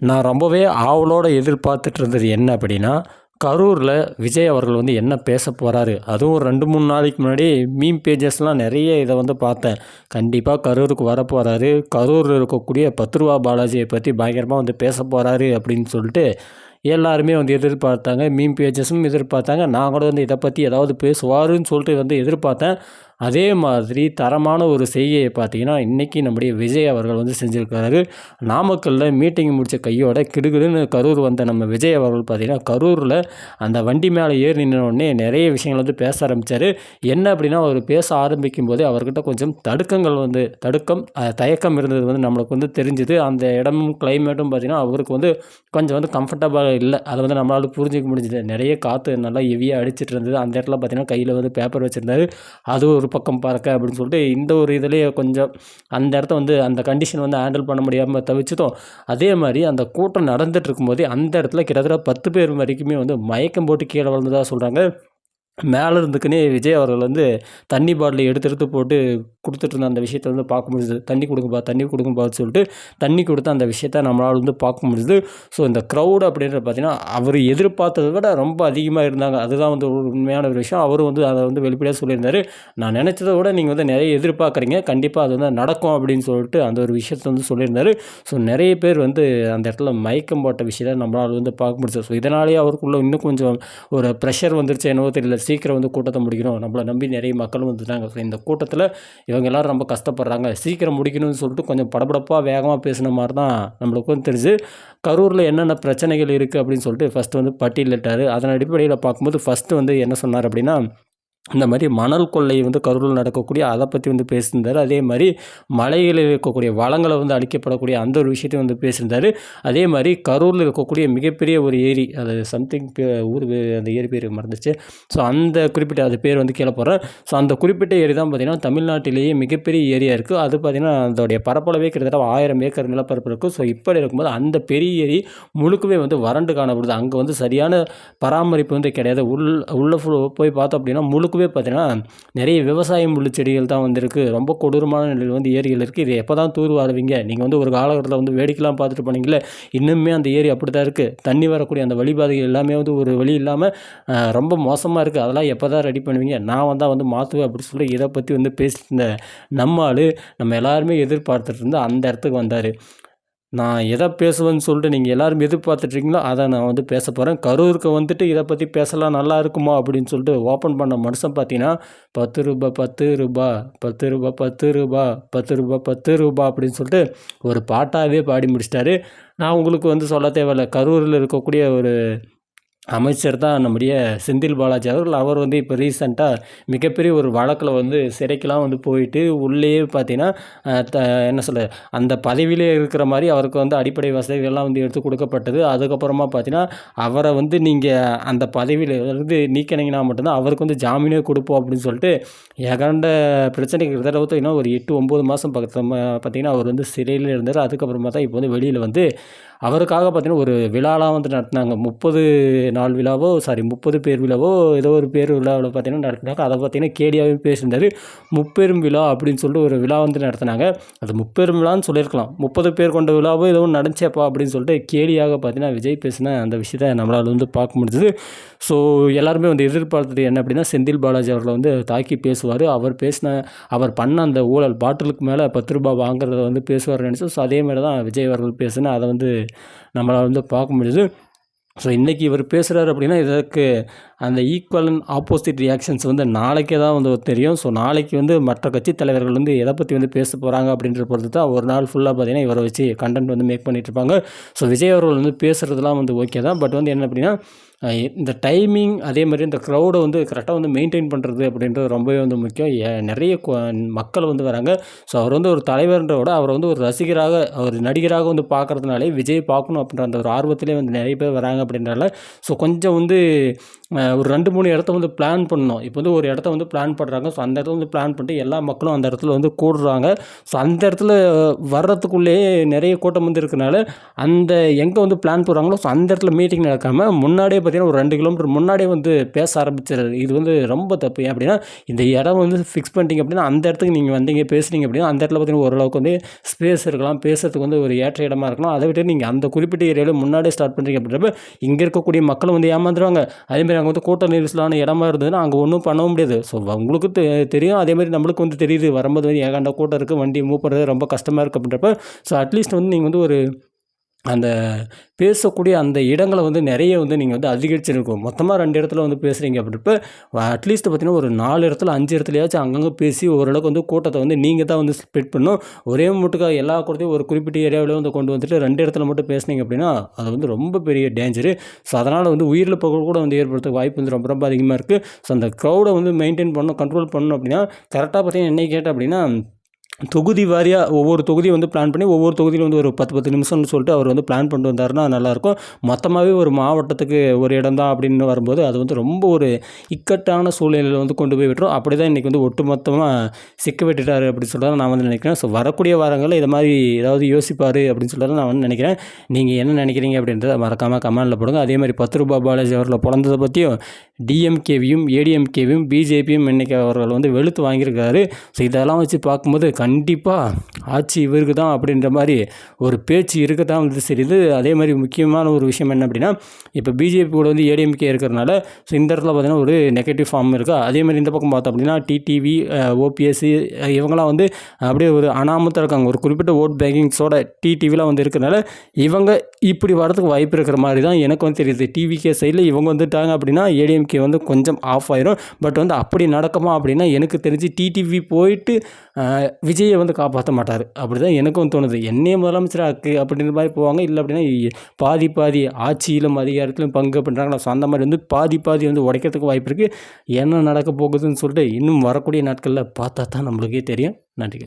நான் ரொம்பவே ஆவலோடு எதிர்பார்த்துட்டு இருந்தது என்ன அப்படின்னா கரூரில் விஜய் அவர்கள் வந்து என்ன பேச போகிறாரு அதுவும் ரெண்டு மூணு நாளைக்கு முன்னாடி மீம் பேஜஸ்லாம் நிறைய இதை வந்து பார்த்தேன். கண்டிப்பாக கரூருக்கு வர போகிறாரு கரூரில் இருக்கக்கூடிய பத்து ரூபா பாலாஜியை பற்றி பயங்கரமாக வந்து பேச போகிறாரு அப்படின்னு சொல்லிட்டு எல்லாருமே வந்து எதிர்பார்த்தாங்க. மீம் பேஜஸும் எதிர்பார்த்தாங்க. நான் கூட வந்து இதை பற்றி ஏதாவது பேசுவாருன்னு சொல்லிட்டு வந்து எதிர்பார்த்தேன். அதே மாதிரி தரமான ஒரு செய்கையை பார்த்தீங்கன்னா இன்றைக்கி நம்முடைய விஜய் அவர்கள் வந்து செஞ்சுருக்காரு. நாமக்கல்லில் மீட்டிங் முடித்த கையோட கிடுகிடுன்னு கரூர் வந்த நம்ம விஜய் அவர்கள் பார்த்தீங்கன்னா கரூரில் அந்த வண்டி மேலே ஏறி நின்னோடனே நிறைய விஷயங்கள் வந்து பேச ஆரம்பித்தார் என்ன அப்படின்னா அவர் பேச ஆரம்பிக்கும் போதே அவர்கிட்ட கொஞ்சம் தடுக்கங்கள் வந்து தடுக்கம் தயக்கம் இருந்தது வந்து நம்மளுக்கு வந்து தெரிஞ்சுது. அந்த இடமும் கிளைமேட்டும் பார்த்திங்கன்னா அவருக்கு வந்து கொஞ்சம் வந்து கம்ஃபர்டபுள் இல்லை. அதை வந்து நம்மளால் புரிஞ்சிக்க முடிஞ்சுது. நிறைய காற்று நல்லா ஹெவியாக அடிச்சிட்டு இருந்தது. அந்த இடத்துல பார்த்திங்கன்னா கையில் வந்து பேப்பர் வச்சுருந்தாரு. அது ஒரு பக்கம் பறக்க அப்படின்னு சொல்லிட்டு இந்த ஒரு இதுலேயே கொஞ்சம் அந்த இடத்த வந்து அந்த கண்டிஷன் வந்து ஹேண்டில் பண்ண முடியாமல் தவிச்சிட்டோம். அதே மாதிரி அந்த கூட்டம் நடந்துகிட்டு இருக்கும்போதே அந்த இடத்துல கிட்டத்தட்ட பத்து பேர் வரைக்குமே வந்து மயக்கம் போட்டு கீழே விழுந்ததாக சொல்கிறாங்க மேலே இருந்துக்குன்னே விஜய் அவர்கள் வந்து தண்ணி பாட்டில் எடுத்து எடுத்து போட்டு கொடுத்துட்டு இருந்த அந்த விஷயத்த வந்து பார்க்க முடியுது தண்ணி கொடுங்கப்பா தண்ணி கொடுங்கப்பான்னு சொல்லிட்டு தண்ணி கொடுத்து அந்த விஷயத்த நம்மளால் வந்து பார்க்க முடியுது ஸோ இந்த க்ரௌடு அப்படின்றது பார்த்திங்கன்னா அவர் எதிர்பார்த்ததை விட ரொம்ப அதிகமாக இருந்தாங்க. அதுதான் வந்து ஒரு உண்மையான ஒரு விஷயம். அவரும் வந்து அதை வந்து வெளிப்படையாக சொல்லியிருந்தார். நான் நினச்சதை விட நீங்கள் வந்து நிறைய எதிர்பார்க்குறீங்க. கண்டிப்பாக அது வந்து நடக்கும் அப்படின்னு சொல்லிட்டு அந்த ஒரு விஷயத்த வந்து சொல்லியிருந்தார். ஸோ நிறைய பேர் வந்து அந்த இடத்துல மயக்கம் போட்ட விஷயத்தை நம்மளால் வந்து பார்க்க முடியுது ஸோ இதனாலேயே அவருக்குள்ளே இன்னும் கொஞ்சம் ஒரு ப்ரெஷர் வந்துருச்சு என்னவோ தெரியல. சீக்கிரம் வந்து கூட்டத்தை முடிக்கணும். நம்மளை நம்பி நிறைய மக்களும் வந்துட்டாங்க. ஸோ இந்த கூட்டத்தில் இவங்க எல்லோரும் ரொம்ப கஷ்டப்படுறாங்க. சீக்கிரம் முடிக்கணும்னு சொல்லிட்டு கொஞ்சம் படபடப்பாக வேகமாக பேசின மாதிரி தான் நம்மளுக்கு வந்து தெரிஞ்சு கரூரில் என்னென்ன பிரச்சனைகள் இருக்குது அப்படின்னு சொல்லிட்டு ஃபஸ்ட்டு வந்து பட்டியலிட்டார். அதன் அடிப்படையில் பார்க்கும்போது ஃபஸ்ட்டு வந்து என்ன சொன்னார் அப்படின்னா இந்த மாதிரி மணல் கொள்ளை வந்து கரூரில் நடக்கக்கூடிய அதை பற்றி வந்து பேசியிருந்தார். அதே மாதிரி மலைகளில் இருக்கக்கூடிய வளங்களை வந்து அழிக்கப்படக்கூடிய அந்த ஒரு விஷயத்தையும் வந்து பேசியிருந்தார். அதே மாதிரி கரூரில் இருக்கக்கூடிய மிகப்பெரிய ஒரு ஏரி அது சம்திங் ஊர் அந்த ஏரி பேர் மறந்துச்சு. ஸோ அந்த குறிப்பிட்ட அது பேர் வந்து கீழே போகிறேன் ஸோ அந்த குறிப்பிட்ட ஏரி தான் பார்த்திங்கன்னா தமிழ்நாட்டிலேயே மிகப்பெரிய ஏரியா இருக்குது அது பார்த்திங்கன்னா அதோடைய பரப்பளவே கிட்டத்தட்ட ஆயிரம் ஏக்கர் நிலப்பரப்பு இருக்குது ஸோ இப்படி இருக்கும்போது அந்த பெரிய ஏரி முழுக்கவே வந்து வறண்டு காணப்படுது. அங்கே வந்து சரியான பராமரிப்பு வந்து கிடையாது. உள் உள்ள போய் பார்த்தோம் அப்படின்னா முழுக்க முழுக்கவே பார்த்தீங்கன்னா நிறைய விவசாயம் உள்ள செடிகள் தான் வந்திருக்கு. ரொம்ப கொடூரமான நிலையில் வந்து ஏரிகள் இருக்குது இது எப்போ தான் தூர் வாழுவீங்க நீங்கள் வந்து ஒரு காலகட்டத்தில் வந்து வேடிக்கைலாம் பார்த்துட்டு போனீங்களே இன்னுமே அந்த ஏரி அப்படி தான் இருக்குது தண்ணி வரக்கூடிய அந்த வழிபாதைகள் எல்லாமே வந்து ஒரு வழி இல்லாமல் ரொம்ப மோசமாக இருக்குது அதெல்லாம் எப்போ தான் ரெடி பண்ணுவீங்க? நான் வந்தால் வந்து மாற்றுவேன் அப்படின்னு சொல்லி இதை பற்றி வந்து பேசிட்டு இருந்த நம்ம நம்ம எல்லாருமே எதிர்பார்த்துட்டு இருந்து அந்த இடத்துக்கு வந்தார். நான் எதை பேசுவேன்னு சொல்லிட்டு நீங்கள் எல்லோரும் எதிர்பார்த்துட்ருக்கீங்களோ அதை நான் வந்து பேச போகிறேன் கரூருக்கு வந்துட்டு இதை பற்றி பேசலாம் நல்லா இருக்குமா அப்படின்னு சொல்லிட்டு ஓப்பன் பண்ண மனுஷன் பார்த்தீங்கன்னா பத்து ரூபா பத்து ரூபா பத்து ரூபா பத்து ரூபா பத்து ரூபா பத்து ரூபா அப்படின்னு சொல்லிட்டு ஒரு பாட்டாகவே பாடி முடிச்சிட்டாரு. நான் உங்களுக்கு வந்து சொல்ல தேவையில்ல. கரூரில் இருக்கக்கூடிய ஒரு அமைச்சர் தான் நம்முடைய செந்தில் பாலாஜி அவர்கள். அவர் வந்து இப்போ ரீசெண்டாக மிகப்பெரிய ஒரு வழக்கில் வந்து சிறைக்கெலாம் வந்து போயிட்டு உள்ளேயே பார்த்தீங்கன்னா த என்ன சொல்ல அந்த பதவியிலே இருக்கிற மாதிரி அவருக்கு வந்து அடிப்படை வசதிகள்லாம் வந்து எடுத்து கொடுக்கப்பட்டது. அதுக்கப்புறமா பார்த்தீங்கன்னா அவரை வந்து நீங்கள் அந்த பதவியில் இருந்து நீக்கினீங்கன்னா மட்டும்தான் அவருக்கு வந்து ஜாமீனே கொடுப்போம் அப்படின்னு சொல்லிட்டு ஏகாண்ட பிரச்சனைக்கு கிட்டத்தட்ட இன்னும் ஒரு எட்டு ஒம்பது மாதம் பக்கத்தில் பார்த்தீங்கன்னா அவர் வந்து சிறையில் இருந்தார். அதுக்கப்புறமா தான் இப்போ வந்து வெளியில் வந்து அவருக்காக பார்த்தீங்கன்னா ஒரு விழாலாம் வந்து நடத்தினாங்க. முப்பது நாள் விழாவோ சாரி முப்பது பேர் விழாவோ ஏதோ ஒரு பேர் விழாவில் பார்த்தீங்கன்னா நடத்தினாங்க. அதை பார்த்தீங்கன்னா கேடியாகவே பேசியிருந்தார். முப்பெரும் விழா அப்படின்னு சொல்லிட்டு ஒரு விழா வந்து நடத்தினாங்க. அது முப்பெரும் விழான்னு சொல்லியிருக்கலாம். முப்பது பேர் கொண்ட விழாவோ ஏதோ ஒன்று நடந்துச்சேப்பா அப்படின்னு சொல்லிட்டு கேடியாக பார்த்தீங்கன்னா விஜய் பேசின அந்த விஷயத்தை நம்மளால் வந்து பார்க்க முடிஞ்சது. ஸோ எல்லாருமே வந்து எதிர்பார்த்தது என்ன அப்படின்னா செந்தில் பாலாஜி அவர்களை வந்து தாக்கி பேசுவார். அவர் பேசின அவர் பண்ண அந்த ஊழல் பாட்டிலுக்கு மேலே பத்து ரூபாய் வாங்குறத வந்து பேசுவார் நினச்சி ஸோ அதே மாதிரி தான் விஜய் அவர்கள் பேசுனா அதை வந்து நம்மளால் வந்து பார்க்க முடியுது ஸோ இன்றைக்கி இவர் பேசுகிறார் அப்படின்னா இதற்கு அந்த ஈக்குவல் அண்ட் ஆப்போசிட் ரியாக்ஷன்ஸ் வந்து நாளைக்கே தான் வந்து தெரியும். ஸோ நாளைக்கு வந்து மற்ற கட்சி தலைவர்கள் வந்து எதை பற்றி வந்து பேச போகிறாங்க அப்படின்ற பொறுத்து தான் ஒரு நாள் ஃபுல்லாக பார்த்தீங்கன்னா இவரை வச்சு கண்டென்ட் வந்து மேக் பண்ணிகிட்டு இருப்பாங்க. ஸோ விஜய் அவர்கள் வந்து பேசுகிறதுலாம் வந்து ஓகே தான். பட் வந்து என்ன அப்படின்னா இந்த டைமிங் அதே மாதிரி இந்த க்ரௌடை வந்து கரெக்டாக வந்து மெயின்டைன் பண்ணுறது அப்படின்றது ரொம்பவே வந்து முக்கியம். நிறைய மக்கள் வந்து வராங்க. ஸோ அவர் வந்து ஒரு தலைவர்ன்ற விட அவர் வந்து ஒரு ரசிகராக ஒரு நடிகராக வந்து பார்க்குறதுனாலே விஜய் பார்க்கணும் அப்படின்ற அந்த ஒரு ஆர்வத்திலே வந்து நிறைய பேர் வராங்க அப்படின்றனால ஸோ கொஞ்சம் வந்து ஒரு ரெண்டு மூணு இடத்த வந்து பிளான் பண்ணணும். இப்போ வந்து ஒரு இடத்த வந்து பிளான் பண்ணுறாங்க ஸோ அந்த இடத்துல வந்து பிளான் பண்ணிட்டு எல்லா மக்களும் அந்த இடத்துல வந்து கூடுறாங்க. ஸோ அந்த இடத்துல வர்றதுக்குள்ளேயே நிறைய கூட்டம் வந்து இருக்கனால அந்த எங்கே வந்து பிளான் போடுறாங்களோ ஸோ அந்த இடத்துல மீட்டிங் நடக்காமல் முன்னாடியே பார்த்தீங்கன்னா ஒரு ரெண்டு கிலோமீட்டர் முன்னாடியே வந்து பேச ஆரம்பிச்சிடுறது. இது வந்து ரொம்ப தப்பு. ஏன் அப்படின்னா இந்த இடம் வந்து ஃபிக்ஸ் பண்ணிட்டீங்க அப்படின்னா அந்த இடத்துக்கு நீங்கள் வந்தீங்க பேசுனீங்க அப்படின்னா அந்த இடத்துல பார்த்தீங்கன்னா ஓரளவுக்கு வந்து ஸ்பேஸ் இருக்கலாம். பேசுறதுக்கு வந்து ஒரு ஏற்ற இடமா இருக்கலாம். அதை விட்டு நீங்கள் அந்த குறிப்பிட்ட ஏரியாவில் முன்னாடியே ஸ்டார்ட் பண்ணுறீங்க அப்படின்றப்ப இங்கே இருக்கக்கூடிய மக்கள் வந்து ஏமாந்துருவாங்க. அதேமாதிரி அங்கே வந்து கூட்ட நெரிசலான இடமா இருந்ததுன்னா அங்கே ஒன்றும் பண்ணவும் முடியாது. ஸோ உங்களுக்கு தெ தெரியும். அதேமாதிரி நம்மளுக்கு வந்து தெரியுது. வரும்போது வந்து ஏகாண்ட கூட்டம் இருக்குது வண்டி மூவ் பண்ணுறது ரொம்ப கஷ்டமாக இருக்குது அப்படின்றப்ப ஸோ அட்லீஸ்ட் வந்து நீங்கள் வந்து ஒரு அந்த பேசக்கூடிய அந்த இடங்களை வந்து நிறைய வந்து நீங்கள் வந்து அதிகரிச்சிருக்கும். மொத்தமாக ரெண்டு இடத்துல வந்து பேசுகிறீங்க அப்படின்றப்ப அட்லீஸ்ட் பார்த்தீங்கன்னா ஒரு நாலு இடத்துல அஞ்சு இடத்துலையாச்சும் அங்கங்கே பேசி ஓரளவுக்கு வந்து கூட்டத்தை வந்து நீங்கள் தான் வந்து ஸ்ப்ளிட் பண்ணும் ஒரே மட்டுக்காக எல்லா கூட்டத்தையும் ஒரு குறிப்பிட்ட ஏரியாவில் வந்து கொண்டு வந்துட்டு ரெண்டு இடத்துல மட்டும் பேசுனீங்க அப்படின்னா அது வந்து ரொம்ப பெரிய டேஞ்சரு ஸோ அதனால் வந்து உயிரிழப்புகள் கூட வந்து ஏற்படுத்த வாய்ப்பு வந்து ரொம்ப ரொம்ப அதிகமாக இருக்குது ஸோ அந்த க்ரௌடை வந்து மெயின்டைன் பண்ணணும் கண்ட்ரோல் பண்ணணும் அப்படின்னா கரெக்டாக பார்த்தீங்கன்னா என்னை கேட்டேன் அப்படின்னா தொகுதி வாரியாக ஒவ்வொரு தொகுதியும் வந்து பிளான் பண்ணி ஒவ்வொரு தொகுதியிலும் வந்து ஒரு பத்து பத்து நிமிஷம்னு சொல்லிட்டு அவர் வந்து பிளான் பண்ணிட்டு வந்தாருன்னா நல்லாயிருக்கும். மொத்தமாகவே ஒரு மாவட்டத்துக்கு ஒரு இடம் தான் அப்படின்னு வரும்போது அது வந்து ரொம்ப ஒரு இக்கட்டான சூழ்நிலையில் வந்து கொண்டு போய் விட்டுரும். அப்படி தான் இன்றைக்கி வந்து ஒட்டு மொத்தமாக சிக்க விட்டுட்டார் அப்படின்னு சொல்லிட்டு நான் வந்து நினைக்கிறேன். ஸோ வரக்கூடிய வாரங்களில் இதை மாதிரி ஏதாவது யோசிப்பார் அப்படின்னு சொல்லிட்டு நான் வந்து நினைக்கிறேன். நீங்கள் என்ன நினைக்கிறீங்க அப்படின்றத மறக்காமல் கமெண்டில் போடுங்க. அதே மாதிரி பத்து ரூபா பாலாஜி அவர்களை பிறந்ததை பற்றியும் டிஎம்கேவியும் ஏடிஎம்கேவியும் பிஜேபியும் இன்றைக்கி அவர்கள் வந்து வெளுத்து வாங்கியிருக்காரு. ஸோ இதெல்லாம் வச்சு பார்க்கும்போது கண்டிப்பாக ஆட்சி இவருக்கு தான் அப்படின்ற மாதிரி ஒரு பேச்சு இருக்க தான் வந்து தெரியுது அதே மாதிரி முக்கியமான ஒரு விஷயம் என்ன அப்படின்னா இப்போ பிஜேபி கூட வந்து ஏடிஎம்கே இருக்கிறனால ஸோ இந்த இடத்துல பார்த்தீங்கன்னா ஒரு நெகட்டிவ் ஃபார்ம் இருக்கா? அதே மாதிரி இந்த பக்கம் பார்த்தோம் அப்படின்னா டிடிவி ஓபிஎஸ்சி இவங்களாம் வந்து அப்படியே ஒரு அனாமத்தில் இருக்காங்க. ஒரு குறிப்பிட்ட ஓட் பேங்கிங்ஸோட டிடிவிலாம் வந்து இருக்கிறனால இவங்க இப்படி வரதுக்கு வாய்ப்பு இருக்கிற மாதிரி தான் எனக்கு வந்து தெரியுது. டிவிகே சைடில் இவங்க வந்துட்டாங்க அப்படின்னா ஏடிஎம்கே வந்து கொஞ்சம் ஆஃப் ஆயிரும். பட் வந்து அப்படி நடக்குமா அப்படின்னா எனக்கு தெரிஞ்சு டிடிவி போயிட்டு விஜயை வந்து காப்பாற்ற மாட்டார். அப்படி தான் எனக்கும் தோணுது. என்னையே முதலமைச்சராக்கு அப்படின்ற மாதிரி போவாங்க. இல்லை அப்படின்னா பாதி பாதி ஆட்சியிலும் அதிகாரத்திலும் பங்கு பண்ணுறாங்களா ஸோ அந்த மாதிரி வந்து பாதி பாதி வந்து உடைக்கிறதுக்கு வாய்ப்பு இருக்குது என்ன நடக்க போகுதுன்னு சொல்லிட்டு இன்னும் வரக்கூடிய நாட்களில் பார்த்தா தான் நம்மளுக்கே தெரியும். நன்றி